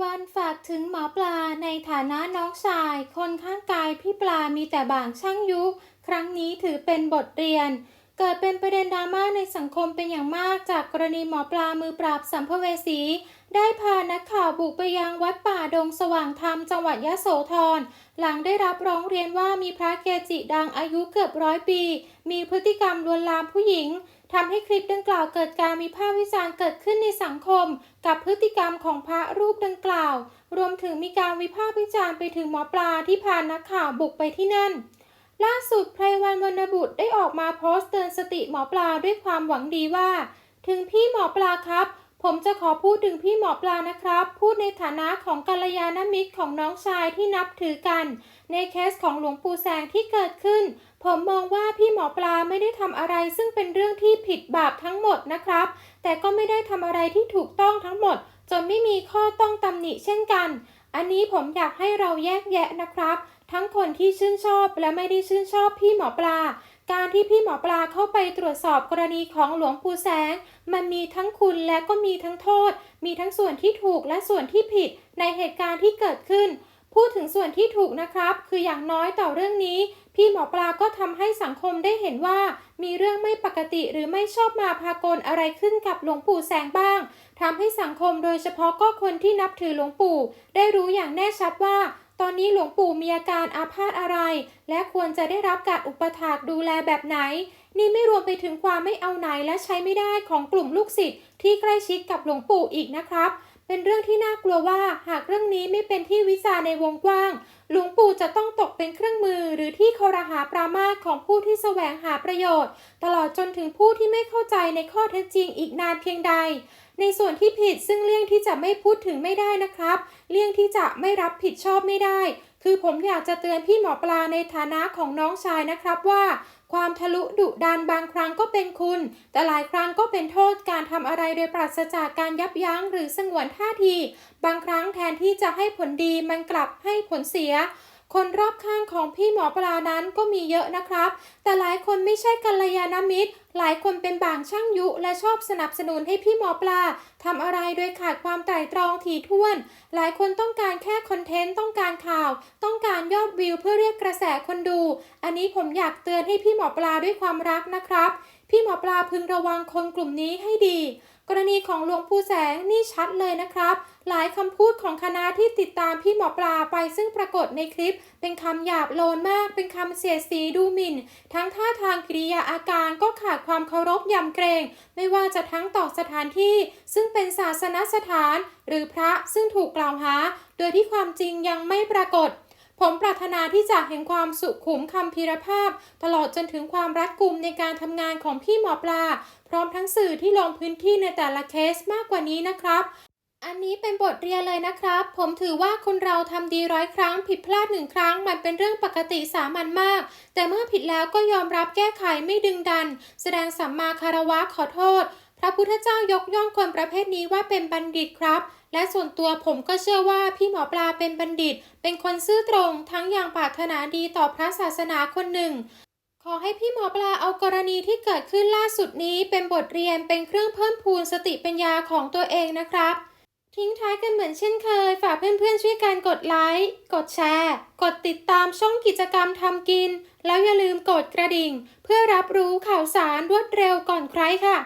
วันฝากถึงหมอปลาในฐานะน้องชาย คนข้างกายพี่ปลามีแต่บางช่างยุครั้งนี้ถือเป็นบทเรียน เกิดเป็นประเด็นดราม่าในสังคมเป็นอย่างมากจากกรณีหมอปลามือปราบสัมภเวสี ได้พานักข่าวบุกไปยังวัดป่าดงสว่างธรรมจังหวัดยะโสธร หลังได้รับร้องเรียนว่ามีพระเกจิดังอายุเกือบร้อยปี มีพฤติกรรมลวนลามผู้หญิงทำให้คลิปดังกล่าวเกิดการวิพากษ์วิจารณ์เกิดขึ้นในสังคม กับพฤติกรรมของพระรูปดังกล่าว รวมถึงมีการวิพากษ์วิจารณ์ไปถึงหมอปลาที่พานักข่าวบุกไปที่นั่น ล่าสุดไพรวันวรรณบุตรได้ออกมาโพสต์เตือนสติหมอปลาด้วยความหวังดีว่า ถึงพี่หมอปลาครับ ผมจะขอพูดถึงพี่หมอปลานะครับ พูดในฐานะของกัลยาณมิตรของน้องชายที่นับถือกัน ในเคสของหลวงปู่แสงที่เกิดขึ้น ผมมองว่าพี่หมอปลาไม่ได้ทำอะไร ซึ่งเป็นเรื่องที่ผิดบาปทั้งหมดนะครับ แต่ก็ไม่ได้ทำอะไรที่ถูกต้องทั้งหมด จนไม่มีข้อต้องตำหนิเช่นกัน อันนี้ผมอยากให้เราแยกแยะนะครับ ทั้งคนที่ชื่นชอบและไม่ได้ชื่นชอบพี่หมอปลา การที่พี่หมอปลาเข้าไปตรวจสอบกรณีของหลวงปู่แสง มันมีทั้งคุณและก็มีทั้งโทษ มีทั้งส่วนที่ถูกและส่วนที่ผิดในเหตุการณ์ที่เกิดขึ้น พูดถึงส่วนที่ถูกนะครับ คืออย่างน้อยต่อเรื่องนี้ พี่หมอปลาก็ทำให้สังคมได้เห็นว่า มีเรื่องไม่ปกติหรือไม่ชอบมาพากลอะไรขึ้นกับหลวงปู่แสงบ้างทำให้สังคมโดยเฉพาะก็คนที่นับถือหลวงปู่ ได้รู้อย่างแน่ชัดว่า ตอนนี้หลวงปู่มีอาการอาพาธอะไร และควรจะได้รับการอุปถากดูแลแบบไหน นี่ไม่รวมไปถึงความไม่เอาไหนและใช้ไม่ได้ของกลุ่มลูกศิษย์ที่ใกล้ชิดกับหลวงปู่อีกนะครับ เป็นเรื่องที่น่ากลัวว่าหากเรื่องนี้ไม่เป็นที่วิจารณ์ในวงกว้าง หลวงปู่จะต้องตกเป็นเครื่องมือ หรือที่คอรหาปรามาของผู้ที่แสวงหาประโยชน์ ตลอดจนถึงผู้ที่ไม่เข้าใจในข้อเท็จจริงอีกนานเพียงใด ในส่วนที่ผิดซึ่งเลี่ยงที่จะไม่พูดถึงไม่ได้นะครับ เลี่ยงที่จะไม่รับผิดชอบไม่ได้ คือผมอยากจะเตือนพี่หมอปลาในฐานะของน้องชายนะครับว่า ความทะลุดุดันบางครั้งก็เป็นคุณ แต่หลายครั้งก็เป็นโทษการทำอะไรโดยปราศจากการยับยั้งหรือสงวนท่าที บางครั้งแทนที่จะให้ผลดีมันกลับให้ผลเสีย คนรอบข้างของพี่หมอปลานั้นก็มีเยอะนะครับ แต่หลายคนไม่ใช่กัลยาณมิตร หลายคนเป็นบางช่างยุและชอบสนับสนุนให้พี่หมอปลาทำอะไรโดยขาดความไตร่ตรองถี่ถ้วน หลายคนต้องการแค่คอนเทนต์ต้องการข่าว ต้องการยอดวิวเพื่อเรียกกระแสคนดู อันนี้ผมอยากเตือนให้พี่หมอปลาด้วยความรักนะครับ พี่หมอปลาพึงระวังคนกลุ่มนี้ให้ดี กรณีของหลวงปู่แสงนี่ชัดเลยนะครับ หลายคำพูดของคณะที่ติดตามพี่หมอปลาไปซึ่งปรากฏในคลิป เป็นคำหยาบโลนมาก เป็นคำเสียดสีดูหมิ่น ทั้งท่าทางกิริยาอาการก็ขาดความเคารพยำเกรง ไม่ว่าจะทั้งต่อสถานที่ ซึ่งเป็นศาสนสถาน หรือพระซึ่งถูกกล่าวหา โดยที่ความจริงยังไม่ปรากฏ ผมปรารถนาที่จะเห็นความสุขุมคำพีรภาพ ตลอดจนถึงความรัดกุมในการทำงานของพี่หมอปลา พร้อมทั้งสื่อที่ลงพื้นที่ในแต่ละเคสมากกว่านี้นะครับอันนี้เป็นบทเรียนเลยนะครับ ผมถือว่าคนเราทำดีร้อยครั้ง ผิดพลาดหนึ่งครั้ง มันเป็นเรื่องปกติสามัญมาก แต่เมื่อผิดแล้วก็ยอมรับแก้ไขไม่ดึงดัน แสดงสัมมาคารวะขอโทษ พระพุทธเจ้ายกย่องคนประเภทนี้ว่าเป็นบัณฑิตครับ และส่วนตัวผมก็เชื่อว่าพี่หมอปลาเป็นบัณฑิต เป็นคนซื่อตรง ทั้งอย่างปรารถนาดีต่อพระศาสนาคนหนึ่ง ขอให้พี่หมอปลาเอากรณีที่เกิดขึ้นล่าสุดนี้เป็นบทเรียนเป็นเครื่องเพิ่มพูนสติปัญญาของตัวเองนะครับทิ้งท้ายกันเหมือนเช่นเคย ฝากเพื่อนๆช่วยกันกดไลค์ กดแชร์ กดติดตามช่องกิจกรรมทำกิน แล้วอย่าลืมกดกระดิ่ง เพื่อรับรู้ข่าวสารรวดเร็วก่อนใครค่ะ